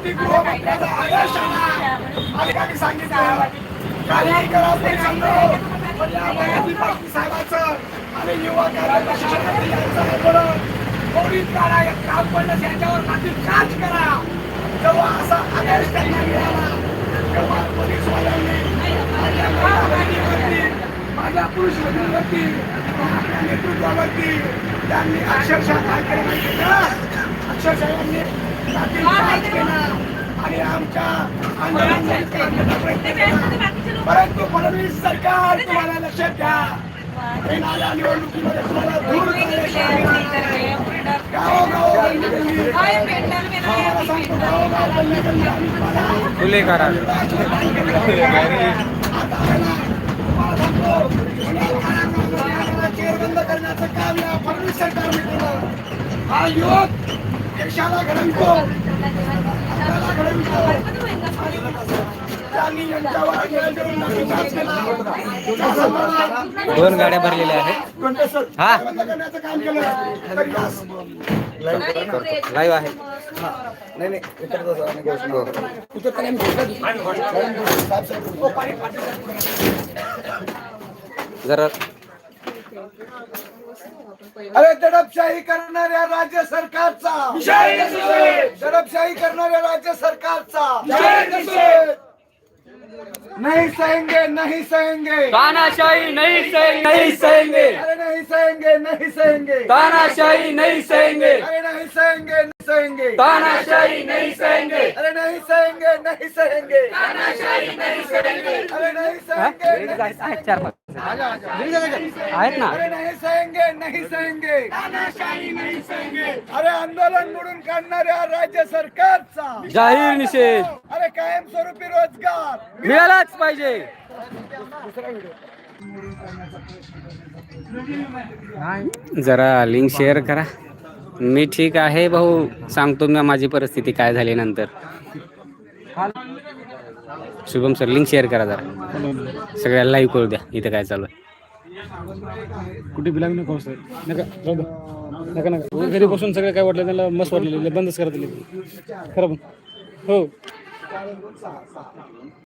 वरती गृहमंत्र्याचा आदेश आला आणि त्यांनी सांगितलं काही करायचं सांगतो हो. पण या मराठी पाटील साहेबाचं आणि युवा कार्य यांचं आंदोलन मोडीत काढा या काम पडलं याच्यावर मातीत काच करा. जेव्हा असा आदेश त्यांना मिळाला. तेव्हा पोलीसवाल्यांनी माझ्या महिला माझ्या पुरुष भगिनीवरती आपल्या नेतृत्वावरती त्यांनी अक्षरशः काय केलं. माहिती का अक्षरशः यांनी आणि आमच्या परंतु फडणवीस सरकार तुम्हाला लक्षात घ्या. येणाऱ्या निवडणुकीमध्ये तुम्हाला दूर करा. चेअर बंद करण्याचं काम या फडणवीस सरकारने केलं हा युवक देशाला घडवतो आपल्याला घडवतो त्यांनी यांच्यावर अन्याय करून लाठीचार्ज केला. त्या संदर्भात दोन गाड्या भरलेल्या आहेत हा बंद करण्याचं काम केलं तरी आज लाईव्ह आहे नाही नाही उतरतो सर, आम्ही. जरा अरे दडपशाही करणाऱ्या राज्य सरकारचा. दडपशाही करणाऱ्या राज्य सरकारचा. नहीं सहेंगे नहीं सहेंगे तानाशाही नहीं सहेंगे नहीं सहेंगे अरे नहीं सहेंगे नहीं सहेंगे तानाशाही नहीं सहेंगे अरे नहीं सहेंगे नहीं सहेंगे तानाशाही नहीं सहेंगे अरे नहीं सहेंगे नहीं सहेंगे अरे नहीं सहेंगे नहीं आहेत चार पाच आहेत ना अरे नहीं सहेंगे नहीं सहेंगे नहीं सहेंगे अरे आंदोलन मोडून काढणाऱ्या राज्य सरकारचा जाहीर निषेध अरे कायमस्वरूपी रोजगार. मिळालाच पाहिजे. जरा लिंक शेअर करा. मी ठीक आहे भाऊ सांगतो मी माझी परिस्थिती काय झाली नंतर. शुभम सर लिंक शेअर करा जरा. सगळ्याला लाईव्ह करू द्या इथं काय चालू आहे. कुठे बिलाग नको सर नका. नका नका. घरी बसून सगळं काय वाटलं त्याला मस्त वाटलेलं बंदच करा दिले खरं पण हो